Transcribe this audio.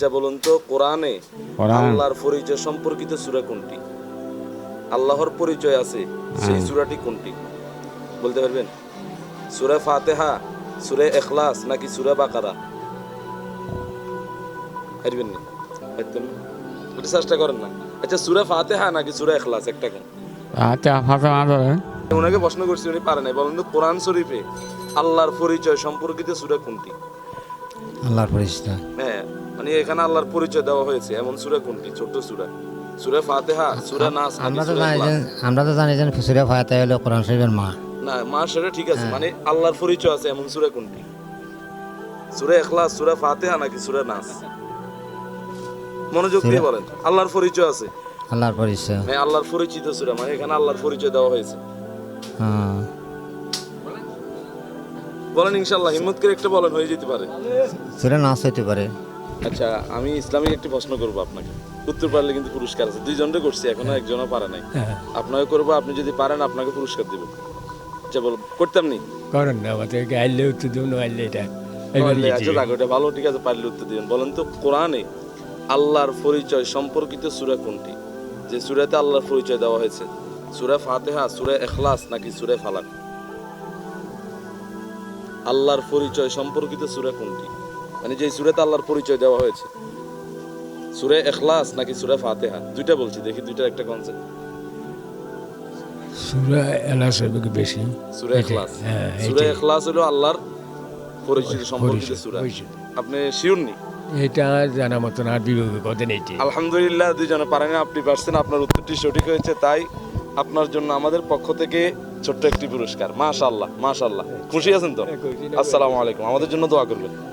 আচ্ছা বলুন তো কোরআনে আল্লাহর পরিচয় সম্পর্কিত সূরা কোনটি? আল্লাহর পরিচয় আছে সেই সূরাটি কোনটি? বলতে পারবেন? সূরা ফাতিহা সূরা ইখলাস নাকি সূরা বাকারা? পারবেন না? একটু চেষ্টা করেন না। আচ্ছা সূরা ফাতিহা নাকি সূরা ইখলাস একটা কোন? আচ্ছা ওনাকে প্রশ্ন করছি উনি পারে নাই। বলেন তো কোরআন শরীফে আল্লাহর পরিচয় সম্পর্কিত সূরা কোনটি? আল্লাহর পরিচিতা হ্যাঁ। মানে এখানে আল্লাহর পরিচয় দেওয়া হয়েছে এমন সূরা কোনটি? ছোট্ট সূরা। সূরা ফাতিহা সূরা নাস আমরা তো জানি আমরা তো জানি যে ফুসুরিয়া ফায়াতে হলো কোরআন শরীফের মা। না মা সেটা ঠিক আছে মানে আল্লাহর পরিচয় আছে এমন সূরা কোনটি? সূরা ইখলাস সূরা ফাতিহা নাকি সূরা নাস? মনোযোগ দিয়ে বলেন আল্লাহর পরিচয় আছে। আল্লাহর পরিচয়। মানে আল্লাহর পরিচিত সূরা মানে এখানে আল্লাহর পরিচয় দেওয়া হয়েছে। হ্যাঁ। বলেন ইনশাআল্লাহ হিম্মত করে একটা বলেন হয়ে যেতে পারে। সুরে নাচ হইতে পারে। আচ্ছা আমি ইসলামিক একটি প্রশ্ন করব আপনাকে। উত্তর পারলে কিন্তু পুরস্কার আছে। দুইজনরে করছি এখনও একজনও পারে নাই। আপনাকে করব আপনি যদি পারেন আপনাকে পুরস্কার দেব। আচ্ছা বল করতাম নি? করেন না আমাদেরকে আইলে উত্তর দেবো না আইলে এটা। আচ্ছা দেখো এটা ভালো ঠিক আছে পারলে উত্তর দিবেন। বলেন তো কোরআনে আল্লাহর পরিচয় সম্পর্কিত সূরা কোনটি? যে সূরাতে আল্লাহর পরিচয় দেওয়া হয়েছে সূরা ফাতিহা সূরা ইখলাস নাকি সূরা ফালাক? আল্লাহর পরিচয় সম্পর্কিত সূরা কোনটি? মানে যে সূরাতে আল্লাহর পরিচয় দেওয়া হয়েছে। সূরা ইখলাস নাকি সূরা ফাতিহা? দুইটা বলছি দেখি দুইটার একটা কনসেপ্ট সুরা বেশি। সূরা ইখলাস হ্যাঁ, সূরা। ইখলাস হলো আল্লাহর পরিচিত সম্পর্কিত সূরা। আপনি শিওর নি? এটা জানা মতন আর বিভাগে কথা নেই আলহামদুলিল্লাহ দুইজনে পারেন আপনি পারছেন আপনার উত্তরটি সঠিক হয়েছে তাই আপনার জন্য আমাদের পক্ষ থেকে ছোট্ট একটি পুরস্কার। মাশাআল্লাহ মাশাআল্লাহ। খুশি আছেন তো? আসসালামু আলাইকুম। আমাদের জন্য দোয়া করবেন।